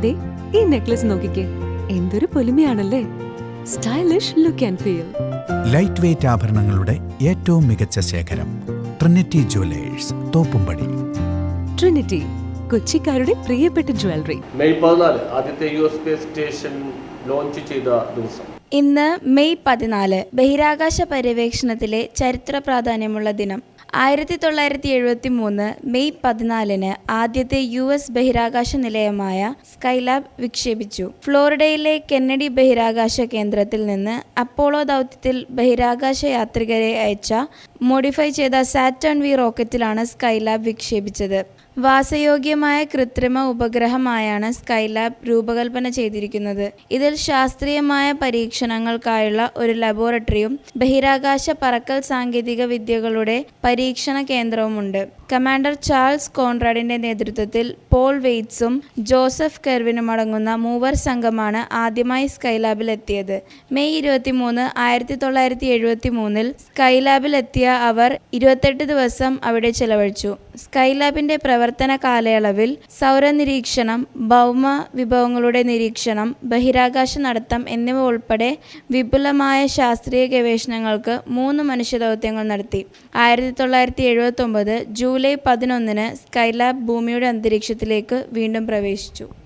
ദേ ഈ നെക്ലസ് നോക്കിക്കേ. എന്തൊരു പൊലിമയാണല്ലേ. Stylish look and feel light weight ആഭരണങ്ങളുടെ ഏറ്റവും മികച്ച ശേഖരം ട്രിനിറ്റി ജുവലേഴ്സ് തോപ്പുംപടി. ട്രിനിറ്റി കൊച്ചിക്കാരുടെ പ്രിയപ്പെട്ട ജ്വല്ലറി മെയ് പതിനാല് ആദ്യത്തെ U S space station launch ചെയ്ത ദിവസം. ഇന്ന് മെയ് പതിനാല് ബഹിരാകാശ പര്യവേക്ഷണത്തിലെ ചരിത്ര പ്രാധാന്യമുള്ള ദിനം. ആയിരത്തി തൊള്ളായിരത്തി എഴുപത്തി മൂന്ന് മെയ് പതിനാലിന് ആദ്യത്തെ യു എസ് ബഹിരാകാശ നിലയമായ സ്കൈലാബ് വിക്ഷേപിച്ചു. ഫ്ലോറിഡയിലെ കെന്നഡി ബഹിരാകാശ കേന്ദ്രത്തിൽ നിന്ന് അപ്പോളോ ദൗത്യത്തിൽ ബഹിരാകാശ യാത്രികരെ അയച്ച മോഡിഫൈ ചെയ്ത സാറ്റേൺ വി റോക്കറ്റിലാണ് സ്കൈലാബ് വിക്ഷേപിച്ചത്. വാസയോഗ്യമായ കൃത്രിമ ഉപഗ്രഹമായാണ് സ്കൈലാബ് രൂപകൽപ്പന ചെയ്തിരിക്കുന്നത്. ഇതിൽ ശാസ്ത്രീയമായ പരീക്ഷണങ്ങൾക്കായുള്ള ഒരു ലബോറട്ടറിയും ബഹിരാകാശ പറക്കൽ സാങ്കേതിക വിദ്യകളുടെ പരീക്ഷണ കേന്ദ്രവുമുണ്ട്. കമാൻഡർ ചാൾസ് കോൺറാഡിന്റെ നേതൃത്വത്തിൽ പോൾ വെയ്റ്റ്സും ജോസഫ് കെർവിനും അടങ്ങുന്ന മൂവർ സംഘമാണ് ആദ്യമായി സ്കൈലാബിൽ എത്തിയത്. മെയ് ഇരുപത്തിമൂന്ന് ആയിരത്തി തൊള്ളായിരത്തി എഴുപത്തി മൂന്നിൽ സ്കൈലാബിൽ എത്തിയ അവർ ഇരുപത്തെട്ട് ദിവസം അവിടെ ചെലവഴിച്ചു. സ്കൈലാബിന്റെ പ്രവർത്തന കാലയളവിൽ സൗരനിരീക്ഷണം ഭൗമ വിഭവങ്ങളുടെ നിരീക്ഷണം ബഹിരാകാശ നടത്തം എന്നിവ ഉൾപ്പെടെ വിപുലമായ ശാസ്ത്രീയ ഗവേഷണങ്ങൾക്ക് മൂന്ന് മനുഷ്യദൗത്യങ്ങൾ നടത്തി. ആയിരത്തി തൊള്ളായിരത്തി എഴുപത്തി ഒമ്പത് ജൂലൈ പതിനൊന്നിന് സ്കൈലാബ് ഭൂമിയുടെ അന്തരീക്ഷത്തിലേക്ക് വീണ്ടും പ്രവേശിച്ചു.